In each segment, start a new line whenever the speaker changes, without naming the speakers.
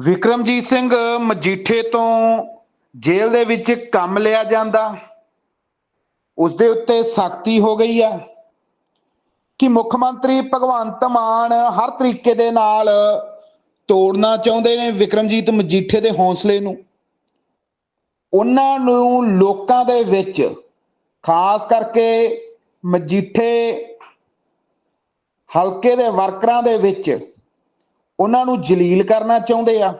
ਵਿਕਰਮਜੀਤ ਸਿੰਘ ਮਜੀਠੇ ਤੋਂ ਜੇਲ੍ਹ ਦੇ ਵਿੱਚ ਕੰਮ ਲਿਆ ਜਾਂਦਾ। ਉਸ ਦੇ ਉੱਤੇ ਸਖਤੀ ਹੋ ਗਈ ਆ ਕਿ ਮੁੱਖ ਮੰਤਰੀ ਭਗਵੰਤ ਮਾਨ ਹਰ ਤਰੀਕੇ ਦੇ ਨਾਲ ਤੋੜਨਾ ਚਾਹੁੰਦੇ ਨੇ ਵਿਕਰਮਜੀਤ ਮਜੀਠੇ ਦੇ ਹੌਸਲੇ ਨੂੰ। ਉਹਨਾਂ ਨੂੰ ਲੋਕਾਂ ਦੇ ਵਿੱਚ, ਖਾਸ ਕਰਕੇ ਮਜੀਠੇ ਹਲਕੇ ਦੇ ਵਰਕਰਾਂ ਦੇ ਵਿੱਚ ਉਹਨਾਂ ਨੂੰ ਜਲੀਲ ਕਰਨਾ ਚਾਹੁੰਦੇ ਆ।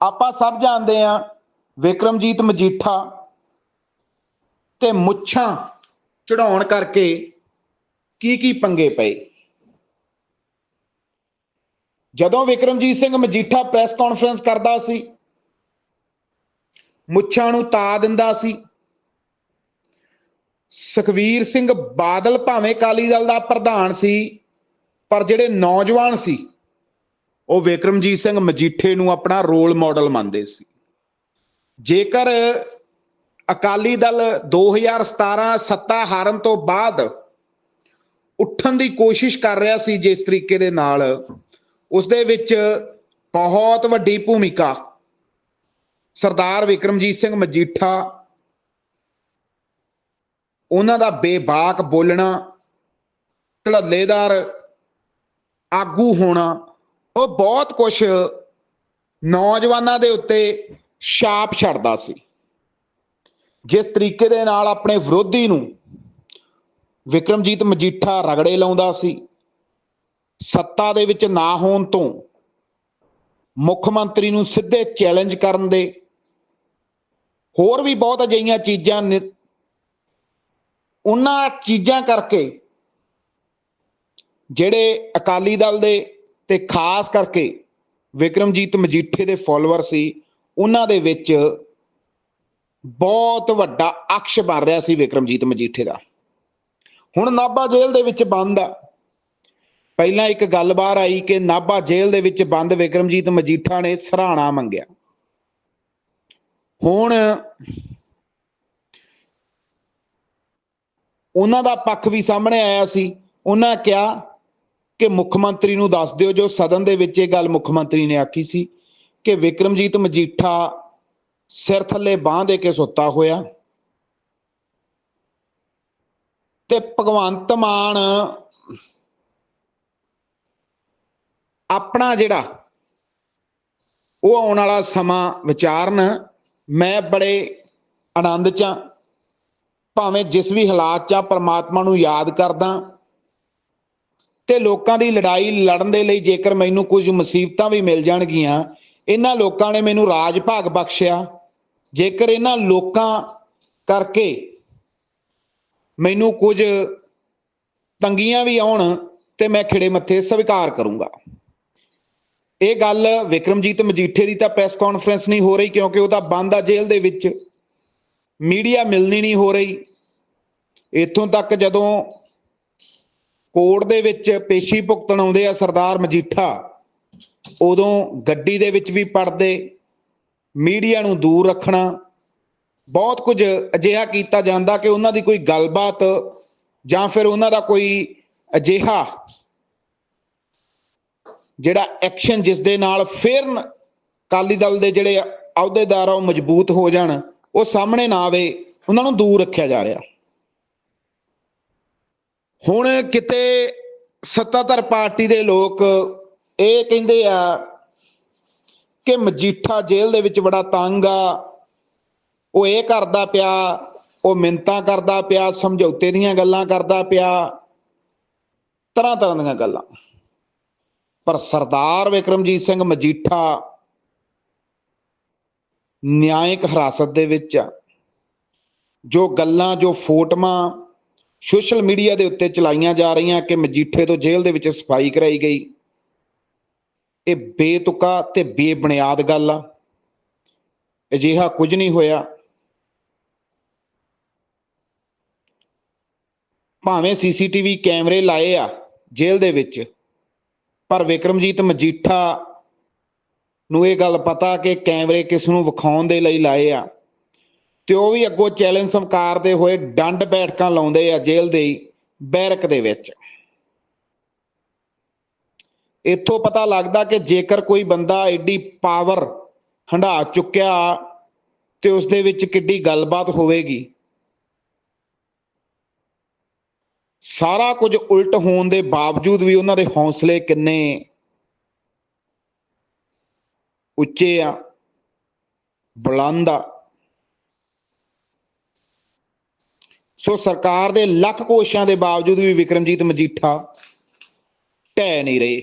ਆਪਾਂ ਸਭ ਜਾਣਦੇ ਆ, ਵਿਕਰਮਜੀਤ ਮਜੀਠਾ ਤੇ ਮੁੱਛਾਂ ਚੜਾਉਣ ਕਰਕੇ ਕੀ ਕੀ ਪੰਗੇ ਪਏ। ਜਦੋਂ ਵਿਕਰਮਜੀਤ ਸਿੰਘ ਮਜੀਠਾ ਪ੍ਰੈਸ ਕਾਨਫਰੰਸ ਕਰਦਾ ਸੀ, ਮੁੱਛਾਂ ਨੂੰ ਤਾ ਦਿੰਦਾ ਸੀ, ਸੁਖਵੀਰ ਸਿੰਘ ਬਾਦਲ ਭਾਵੇਂ ਕਾਲੀ ਦਲ ਦਾ ਪ੍ਰਧਾਨ ਸੀ ਪਰ ਜਿਹੜੇ ਨੌਜਵਾਨ ਸੀ, ਉਹ ਵਿਕਰਮਜੀਤ ਸਿੰਘ ਮਜੀਠੇ ਨੂੰ ਆਪਣਾ ਰੋਲ ਮਾਡਲ ਮੰਨਦੇ ਸੀ। ਜੇਕਰ ਅਕਾਲੀ ਦਲ 2017 ਸੱਤਾ ਹਾਰਨ ਤੋਂ ਬਾਅਦ ਉੱਠਣ ਦੀ ਕੋਸ਼ਿਸ਼ ਕਰ ਰਿਹਾ ਸੀ ਜਿਸ ਤਰੀਕੇ ਦੇ ਨਾਲ ਉਸ ਦੇ ਵਿੱਚ ਬਹੁਤ ਵੱਡੀ ਭੂਮਿਕਾ ਸਰਦਾਰ ਵਿਕਰਮਜੀਤ ਸਿੰਘ ਮਜੀਠਾ, ਉਹਨਾਂ ਦਾ ਬੇਬਾਕ ਬੋਲਣਾ ਢਲੱਲੇਦਾਰ ਆਗੂ ਹੋਣਾ, ਉਹ ਬਹੁਤ ਕੁਝ ਨੌਜਵਾਨਾਂ ਦੇ ਉੱਤੇ ਛਾਪ ਛੱਡਦਾ ਸੀ। ਜਿਸ ਤਰੀਕੇ ਦੇ ਨਾਲ ਆਪਣੇ ਵਿਰੋਧੀ ਨੂੰ ਵਿਕਰਮਜੀਤ ਮਜੀਠਾ ਰਗੜੇ ਲਾਉਂਦਾ ਸੀ, ਸੱਤਾ ਦੇ ਵਿੱਚ ਨਾ ਹੋਣ ਤੋਂ ਮੁੱਖ ਮੰਤਰੀ ਨੂੰ ਸਿੱਧੇ ਚੈਲੰਜ ਕਰਨ ਦੇ ਹੋਰ ਵੀ ਬਹੁਤ ਅਜਿਹੀਆਂ ਚੀਜ਼ਾਂ ਨੇ। ਉਹਨਾਂ ਚੀਜ਼ਾਂ ਕਰਕੇ ਜਿਹੜੇ ਅਕਾਲੀ ਦਲ ਦੇ ਤੇ ਖਾਸ ਕਰਕੇ ਵਿਕਰਮਜੀਤ ਮਜੀਠੇ ਦੇ ਫਾਲੋਅਰ ਸੀ, ਉਹਨਾਂ ਦੇ ਵਿੱਚ ਬਹੁਤ ਵੱਡਾ ਅਕਸ਼ ਬਣ ਰਿਹਾ ਸੀ ਵਿਕਰਮਜੀਤ ਮਜੀਠੇ ਦਾ। ਹੁਣ ਨਾਭਾ ਜੇਲ੍ਹ ਦੇ ਵਿੱਚ ਬੰਦ ਆ। ਪਹਿਲਾਂ ਇੱਕ ਗੱਲ ਬਾਹਰ ਆਈ ਕਿ ਨਾਭਾ ਜੇਲ੍ਹ ਦੇ ਵਿੱਚ ਬੰਦ ਵਿਕਰਮਜੀਤ ਮਜੀਠਾ ਨੇ ਸਰਾਣਾ ਮੰਗਿਆ। ਹੁਣ ਉਹਨਾਂ ਦਾ ਪੱਖ ਵੀ ਸਾਹਮਣੇ ਆਇਆ ਸੀ। ਉਹਨਾਂ ਕਿਹਾ ਕਿ ਮੁੱਖ ਮੰਤਰੀ ਨੂੰ ਦੱਸ ਦਿਓ ਜੋ ਸਦਨ ਦੇ ਵਿੱਚ ਇਹ ਗੱਲ ਮੁੱਖ ਮੰਤਰੀ ਨੇ ਆਖੀ ਸੀ ਕਿ ਵਿਕਰਮਜੀਤ ਮਜੀਠਾ ਸਿਰ ਥੱਲੇ ਬਾਹ ਦੇ ਕੇ ਸੁੱਤਾ ਹੋਇਆ ਤੇ ਭਗਵੰਤ ਮਾਨ ਆਪਣਾ ਜਿਹੜਾ ਉਹ ਆਉਣ ਵਾਲਾ ਸਮਾਂ ਵਿਚਾਰਨ, ਮੈਂ ਬੜੇ ਆਨੰਦ ਚ ਆਂ। ਭਾਵੇਂ ਜਿਸ ਵੀ ਹਾਲਾਤ ਚ ਆ, ਪਰਮਾਤਮਾ ਨੂੰ ਯਾਦ ਕਰਦਾ ਤੇ ਲੋਕਾਂ ਦੀ ਲੜਾਈ ਲੜਨ ਦੇ ਲਈ ਜੇਕਰ ਮੈਨੂੰ ਕੁਝ ਮੁਸੀਬਤਾਂ ਵੀ ਮਿਲ ਜਾਣਗੀਆਂ, ਇਹਨਾਂ ਲੋਕਾਂ ਨੇ ਮੈਨੂੰ ਰਾਜ ਭਾਗ ਬਖਸ਼ਿਆ। ਜੇਕਰ ਇਹਨਾਂ ਲੋਕਾਂ ਕਰਕੇ ਮੈਨੂੰ ਕੁਝ ਤੰਗੀਆਂ ਵੀ ਆਉਣ, ਤੇ ਮੈਂ ਖਿੜੇ ਮੱਥੇ ਸਵੀਕਾਰ ਕਰੂੰਗਾ। ਇਹ ਗੱਲ ਵਿਕਰਮਜੀਤ ਮਜੀਠੇ ਦੀ ਤਾਂ ਪ੍ਰੈਸ ਕਾਨਫਰੰਸ ਨਹੀਂ ਹੋ ਰਹੀ, ਕਿਉਂਕਿ ਉਹ ਤਾਂ ਬੰਦ ਆ ਜੇਲ੍ਹ ਦੇ ਵਿੱਚ। ਮੀਡੀਆ ਮਿਲਣੀ ਨਹੀਂ ਹੋ ਰਹੀ। ਇੱਥੋਂ ਤੱਕ ਜਦੋਂ ਕੋਰਟ ਦੇ ਵਿੱਚ ਪੇਸ਼ੀ ਭੁਗਤਣ ਆਉਂਦੇ ਆ ਸਰਦਾਰ ਮਜੀਠਾ। ਉਦੋਂ ਗੱਡੀ ਦੇ ਵਿੱਚ ਵੀ ਪੜਦੇ, ਮੀਡੀਆ ਨੂੰ ਦੂਰ ਰੱਖਣਾ। ਬਹੁਤ ਕੁਝ ਅਜਿਹਾ ਕੀਤਾ ਜਾਂਦਾ ਕਿ ਉਹਨਾਂ ਦੀ ਕੋਈ ਗੱਲਬਾਤ ਜਾਂ ਫਿਰ ਉਹਨਾਂ ਦਾ ਕੋਈ ਅਜਿਹਾ ਜਿਹੜਾ ਐਕਸ਼ਨ ਜਿਸ ਦੇ ਨਾਲ ਫਿਰ ਕਾਲੀ ਦਲ ਦੇ ਜਿਹੜੇ ਅਹੁਦੇਦਾਰ ਆ, ਉਹ ਮਜ਼ਬੂਤ ਹੋ ਜਾਣ, ਉਹ ਸਾਹਮਣੇ ਨਾ ਆਵੇ, ਉਹਨਾਂ ਨੂੰ ਦੂਰ ਰੱਖਿਆ ਜਾ ਰਿਹਾ। ਹੁਣ ਕਿਤੇ ਸੱਤਾਧਰ ਪਾਰਟੀ ਦੇ ਲੋਕ ਇਹ ਕਹਿੰਦੇ ਆ ਕਿ ਮਜੀਠਾ ਜੇਲ੍ਹ ਦੇ ਵਿੱਚ ਬੜਾ ਤੰਗ ਆ, ਉਹ ਇਹ ਕਰਦਾ ਪਿਆ, ਉਹ ਮਿੰਤਾ ਕਰਦਾ ਪਿਆ, ਸਮਝੌਤੇ ਦੀਆਂ ਗੱਲਾਂ ਕਰਦਾ ਪਿਆ, ਤਰ੍ਹਾਂ ਤਰ੍ਹਾਂ ਦੀਆਂ ਗੱਲਾਂ। ਪਰ ਸਰਦਾਰ ਵਿਕਰਮਜੀਤ ਸਿੰਘ ਮਜੀਠਾ ਨਿਆਇਕ ਹਿਰਾਸਤ ਦੇ ਵਿੱਚ ਆ, ਜੋ ਗੱਲਾਂ, ਜੋ ਫੋਟੋਆਂ ਸੋਸ਼ਲ ਮੀਡੀਆ ਦੇ ਉੱਤੇ ਚਲਾਈਆਂ ਜਾ ਰਹੀਆਂ ਕਿ ਮਜੀਠੇ ਤੋਂ ਜੇਲ੍ਹ ਦੇ ਵਿੱਚ ਸਫ਼ਾਈ ਕਰਾਈ ਗਈ। ਇਹ ਬੇਤੁਕਾ ਤੇ ਬੇਬੁਨਿਆਦ ਗੱਲ ਆ। ਅਜਿਹਾ ਕੁਝ ਨਹੀਂ ਹੋਇਆ। ਭਾਵੇਂ ਸੀਸੀਟੀਵੀ ਕੈਮਰੇ ਲਾਏ ਆ ਜੇਲ੍ਹ ਦੇ ਵਿੱਚ, ਪਰ ਵਿਕਰਮਜੀਤ ਮਜੀਠਾ ਨੂੰ ਇਹ ਗੱਲ ਪਤਾ ਕਿ ਕੈਮਰੇ ਕਿਸ ਨੂੰ ਵਿਖਾਉਣ ਦੇ ਲਈ ਲਾਏ ਆ। ਤੇ ਉਹ ਵੀ ਅੱਗੋਂ ਚੈਲੰਜ ਸਵੀਕਾਰਦੇ ਹੋਏ ਡੰਡ ਬੈਠਕਾਂ ਲਾਉਂਦੇ ਆ ਜੇਲ੍ਹ ਦੇ ਬੈਰਕ ਦੇ ਵਿੱਚ। ਇੱਥੋਂ ਪਤਾ ਲੱਗਦਾ ਕਿ ਜੇਕਰ ਕੋਈ ਬੰਦਾ ਐਡੀ ਪਾਵਰ ਹੰਢਾ ਚੁੱਕਿਆ ਤੇ ਉਸ ਦੇ ਵਿੱਚ ਕਿੱਡੀ ਗੱਲਬਾਤ ਹੋਵੇਗੀ। ਸਾਰਾ ਕੁਝ ਉਲਟ ਹੋਣ ਦੇ ਬਾਵਜੂਦ ਵੀ ਉਹਨਾਂ ਦੇ ਹੌਸਲੇ ਕਿੰਨੇ ਉੱਚੇ ਆ, ਬੁਲੰਦ ਆ। ਸੋ ਸਰਕਾਰ ਦੇ ਲੱਖ ਕੋਸ਼ਿਸ਼ਾਂ ਦੇ ਬਾਵਜੂਦ ਵੀ ਵਿਕਰਮਜੀਤ ਮਜੀਠਾ ਢਹਿ ਨਹੀਂ ਰਹੇ।